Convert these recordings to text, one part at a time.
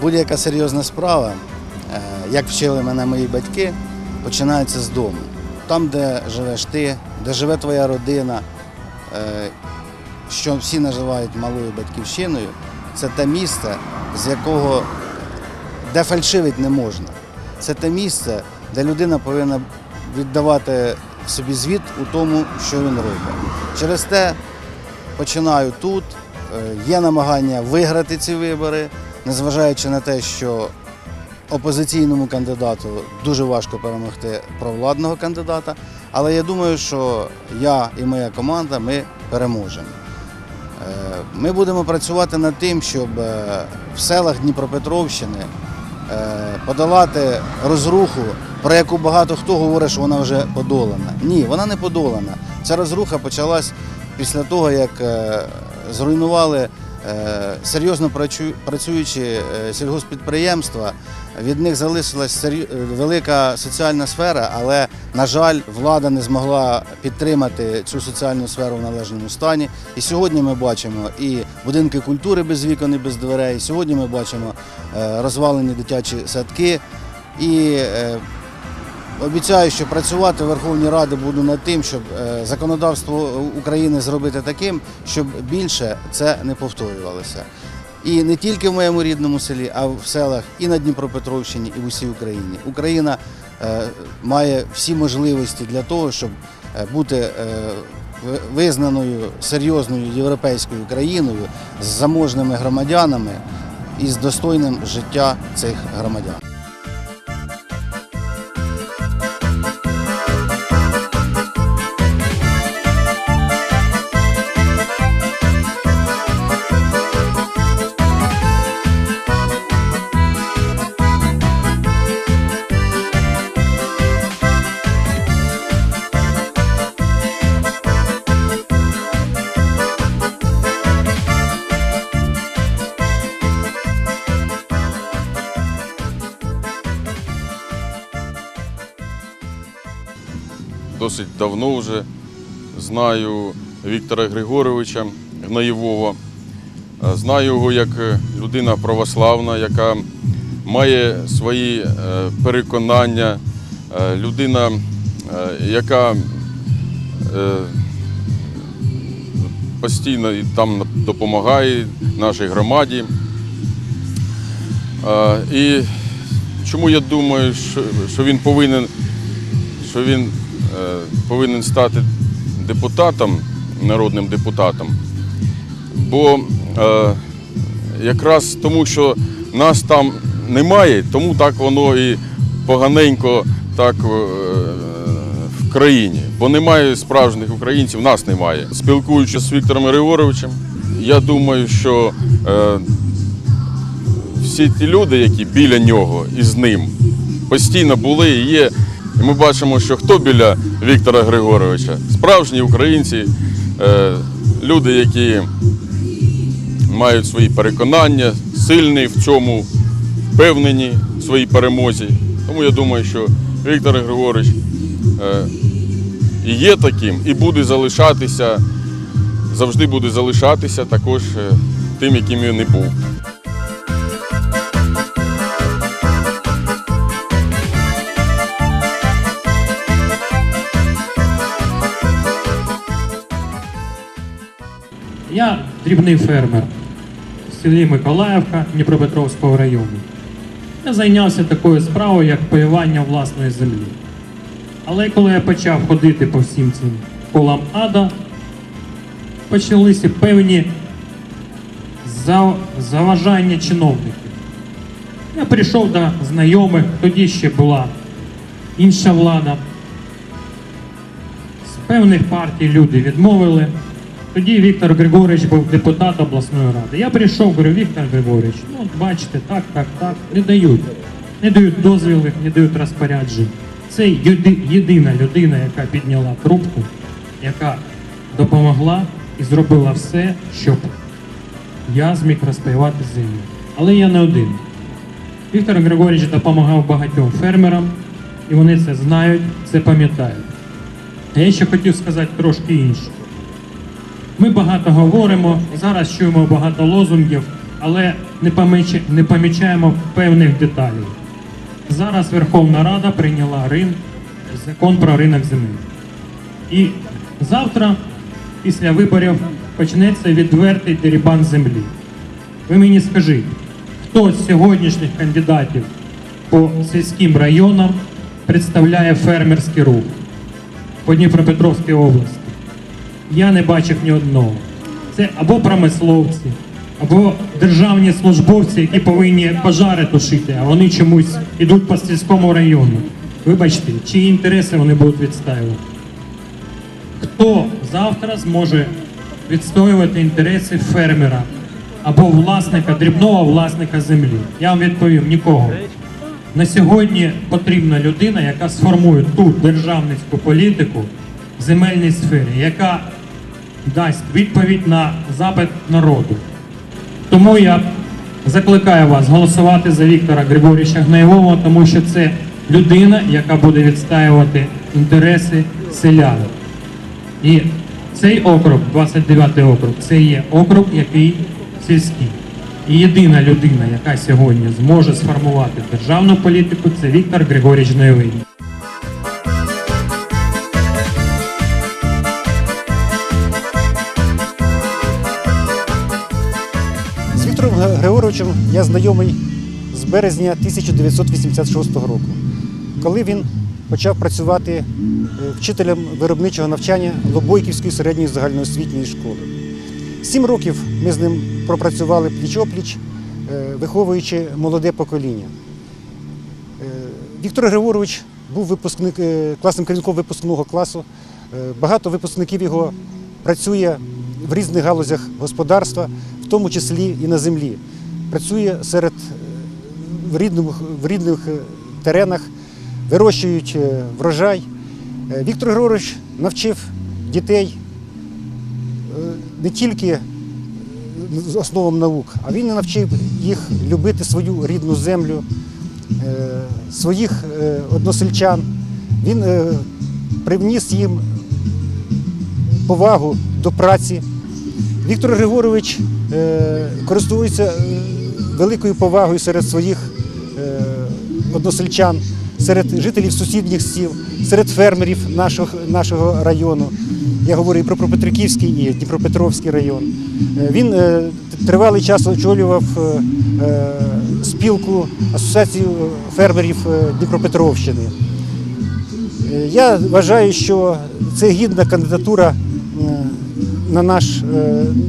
будь-яка серйозна справа, е, як вчили мене мої батьки, починається з дому. Там, де живеш ти, де живе твоя родина, е, що всі називають малою батьківщиною, це те місце, з якого де фальшивить не можна. Це те місце, де людина повинна віддавати собі звіт у тому, що він робить. Через те починаю тут. Е, Є намагання виграти ці вибори, незважаючи на те, що опозиційному кандидату дуже важко перемогти провладного кандидата. Але я думаю, що я і моя команда ми переможемо. Е, Ми будемо працювати над тим, щоб е, в селах Дніпропетровщини е, подолати розруху, про яку багато хто говорить, що вона вже подолана. Ні, вона не подолана. Ця розруха почалась після того, як зруйнували серйозно працю- працюючі е, сільгоспідприємства. Від них е, велика соціальна сфера, але, на жаль, влада не змогла підтримати цю соціальну сферу в належному стані. І сьогодні ми бачимо і будинки культури без вікон і без дверей. Сьогодні ми бачимо е, розвалені дитячі садки. І е, обіцяю, що працювати в Верховній Раді буду над тим, щоб е, законодавство України зробити таким, щоб більше це не повторювалося. І не тільки в моєму рідному селі, а в селах і на Дніпропетровщині, і в усій Україні. Україна е, має всі можливості для того, щоб е, бути визнаною серйозною європейською країною з заможними громадянами і з достойним життя цих громадян. Досить давно вже знаю Віктора Григоровича Гнаєвого. Е, Знаю його як е, людина православна, яка має свої е, переконання, людина, яка постійно там допомагає нашій громаді. І чому я думаю, що, він повинен що він повинен стати депутатом, народним депутатом. Бо е, якраз тому, що нас там немає, тому так воно і поганенько так е, в країні. Бо немає справжніх українців, нас немає. Спілкуючись з Віктором Григоровичем, я думаю, що е, всі ті люди, які біля нього і з ним постійно були і є. І ми бачимо, що хто біля Віктора Григоровича? Справжні українці, е, люди, які мають свої переконання, сильні в цьому, впевнені в своїй перемозі. Тому я думаю, що Віктор Григорович е, є таким, і буде залишатися, завжди буде залишатися також е, тим, яким він і був. Я дрібний фермер в селі Миколаївка Дніпропетровського району. Я зайнявся такою справою, як паювання власної землі. Але коли я почав ходити по всім цим колам ада, почалися певні заважання чиновників. Я прийшов до знайомих, тоді ще була інша влада. З певних партій люди відмовили. Тоді Віктор Григорович був депутат обласної ради. Я прийшов, говорю, Віктор Григорович, ну бачите, так, так, так, не дають. Не дають дозвіли, не дають розпоряджень. Це єди- єдина людина, яка підняла трубку, яка допомогла і зробила все, щоб я зміг розпаювати землю. Але я не один. Віктор Григорович допомагав багатьом фермерам, і вони це знають, це пам'ятають. А я ще хотів сказати трошки інше. Ми багато говоримо, зараз чуємо багато лозунгів, але не, помічаємо певних деталей. Зараз Верховна Рада прийняла рин, закон про ринок земель. І завтра, після виборів, почнеться відвертий дерибан землі. Ви мені скажіть, хто з сьогоднішніх кандидатів по сільським районам представляє фермерський рух по Дніпропетровській області? Я не бачив ні одного. Це або промисловці, або державні службовці, які повинні пожари тушити, а вони чомусь йдуть по сільському району. Вибачте, чиї інтереси вони будуть відстаювати? Хто завтра зможе відстоювати інтереси фермера або власника, дрібного власника землі? Я вам відповім нікого. На сьогодні потрібна людина, яка сформує ту державницьку політику в земельній сфері, яка дасть відповідь на запит народу. Тому я закликаю вас голосувати за Віктора Григорійовича Гнаєвого, тому що це людина, яка буде відстаювати інтереси селян. І цей округ, 29 округ, це є округ, який сільський. І єдина людина, яка сьогодні зможе сформувати державну політику, це Віктор Григорійович Гнойовий. Григоровичем я знайомий з березня 1986 року, коли він почав працювати е, вчителем виробничого навчання Лобойківської середньої загальноосвітньої школи. Сім років ми з ним пропрацювали пліч-опліч, е, виховуючи молоде покоління. Е, Віктор Григорович був випускник, класним керівником випускного класу. Багато випускників його працює в різних галузях господарства, тому числі і на землі. Працює серед е, в рідних, в рідних е, теренах, вирощують е, врожай. Віктор Григорович навчив дітей не тільки з основам наук, а він навчив їх любити свою рідну землю, своїх односельчан. Він привніс їм повагу до праці. Віктор Григорович е, користується е, великою повагою серед своїх е, односельчан, серед жителів сусідніх сіл, серед фермерів нашого, району. Я говорю і про Пропетриківський, і Дніпропетровський район. Він тривалий час очолював спілку асоціацію фермерів Дніпропетровщини. Я вважаю, що це гідна кандидатура на наш е,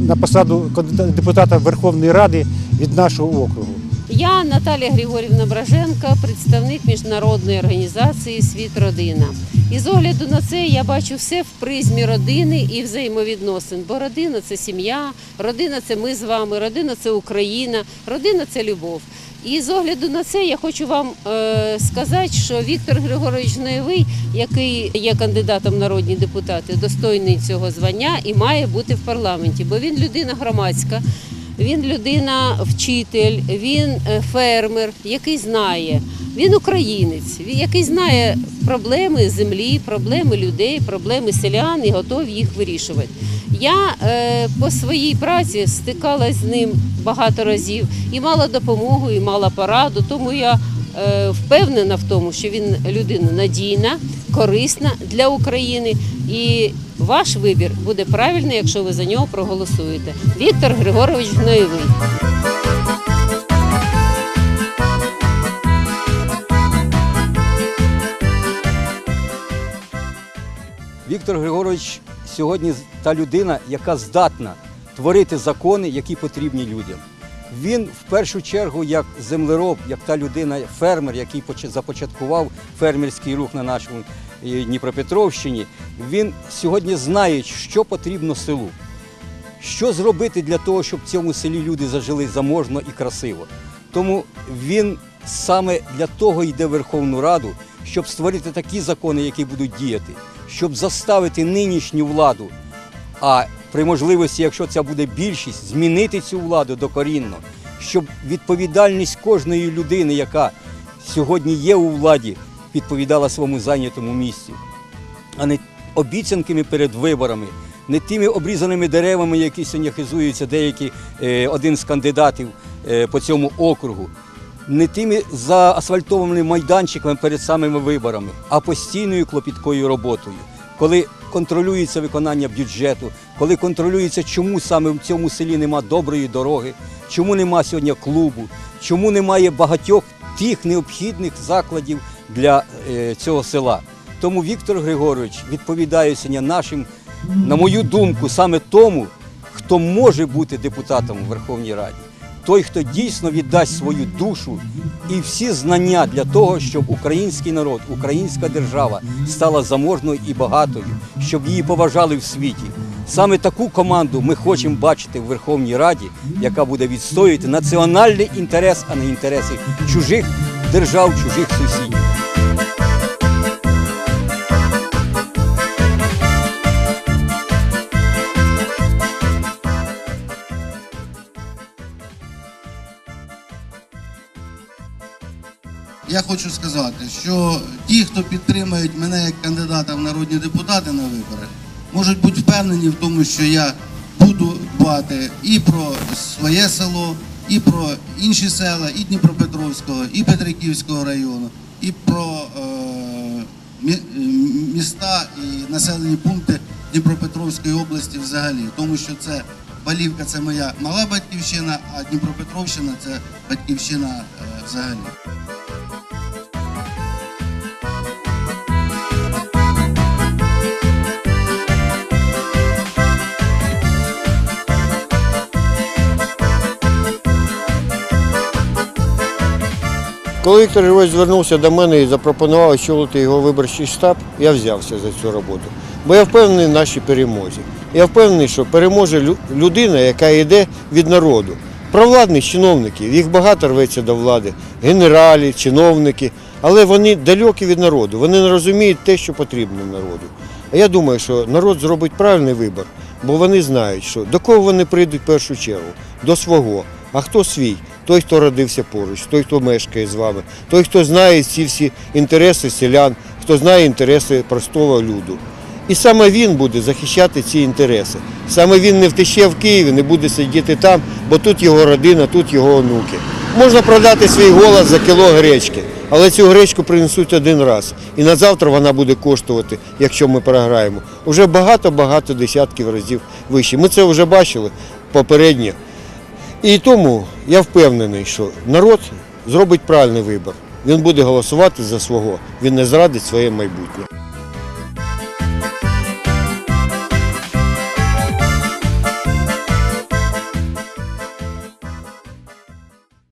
на посаду депутата Верховної Ради від нашого округу. Я Наталія Григорівна Браженка, представник міжнародної організації Світ Родина. І з огляду на це я бачу все в призмі родини і взаємовідносин. Бо родина це сім'я, родина це ми з вами, родина це Україна, родина це любов. І з огляду на це я хочу вам е, сказати, що Віктор Григорович Ноєвий, який є кандидатом в народні депутати, достойний цього звання і має бути в парламенті, бо він людина громадська. Він людина, вчитель, він е, фермер, який знає. Він українець, який знає проблеми землі, проблеми людей, проблеми селян і готовий їх вирішувати. Я е, по своїй праці стикалась з ним багато разів і мала допомогу, і мала пораду. Тому я е, впевнена в тому, що він людина надійна, корисна для України. І ваш вибір буде правильний, якщо ви за нього проголосуєте. Віктор Григорович Гноєвий. Віктор Григорович сьогодні та людина, яка здатна творити закони, які потрібні людям. Він в першу чергу як землероб, як та людина, фермер, який започаткував фермерський рух на нашому е, Дніпропетровщині. Він сьогодні знає, що потрібно селу. Що зробити для того, щоб в цьому селі люди зажили заможно і красиво? Тому він саме для того йде в Верховну Раду, щоб створити такі закони, які будуть діяти, щоб заставити нинішню владу, а при можливості, якщо це буде більшість, змінити цю владу докорінно, щоб відповідальність кожної людини, яка сьогодні є у владі, відповідала своєму зайнятому місці. А не обіцянками перед виборами, не тими обрізаними деревами, які сьогодні хизуються деякі, е, один з кандидатів, е, по цьому округу не тими заасфальтованими майданчиками перед самими виборами, а постійною клопіткою роботою. Коли контролюється виконання бюджету, коли контролюється, чому саме в цьому селі нема доброї дороги, чому нема сьогодні клубу, чому немає багатьох тих необхідних закладів для е, цього села. Тому Віктор Григорович відповідає сьогодні нашим, на мою думку, саме тому, хто може бути депутатом у Верховній Раді. Той, хто дійсно віддасть свою душу і всі знання для того, щоб український народ, українська держава стала заможною і багатою, щоб її поважали в світі. Саме таку команду ми хочемо бачити в Верховній Раді, яка буде відстоювати національний інтерес, а не інтереси чужих держав, чужих сусідів. Я хочу сказати, що ті, хто підтримують мене як кандидата в народні депутати на вибори, можуть бути впевнені в тому, що я буду дбати і про своє село, і про інші села, і Дніпропетровського, і Петриківського району, і про е, міста і населені пункти Дніпропетровської області взагалі, тому що це Балівка це моя мала батьківщина, а Дніпропетровщина це батьківщина е, взагалі. Коли Віктор Григорович звернувся до мене і запропонував очолити його виборчий штаб, я взявся за цю роботу. Бо я впевнений в нашій перемозі. Я впевнений, що переможе людина, яка йде від народу. Провладних чиновників, їх багато рветься до влади, генералі, чиновники, але вони далекі від народу, вони не розуміють те, що потрібно народу. А я думаю, що народ зробить правильний вибір, бо вони знають, що до кого вони прийдуть в першу чергу? До свого. А хто свій? Той, хто родився поруч, той, хто мешкає з вами, той, хто знає ці всі інтереси селян, хто знає інтереси простого люду. І саме він буде захищати ці інтереси. Саме він не втече в Києві, не буде сидіти там, бо тут його родина, тут його онуки. Можна продати свій голос за кіло гречки, але цю гречку принесуть один раз. І на завтра вона буде коштувати, якщо ми програємо, уже багато-багато десятків разів вище. Ми це вже бачили попередньо. І тому я впевнений, що народ зробить правильний вибір. Він буде голосувати за свого, він не зрадить своє майбутнє.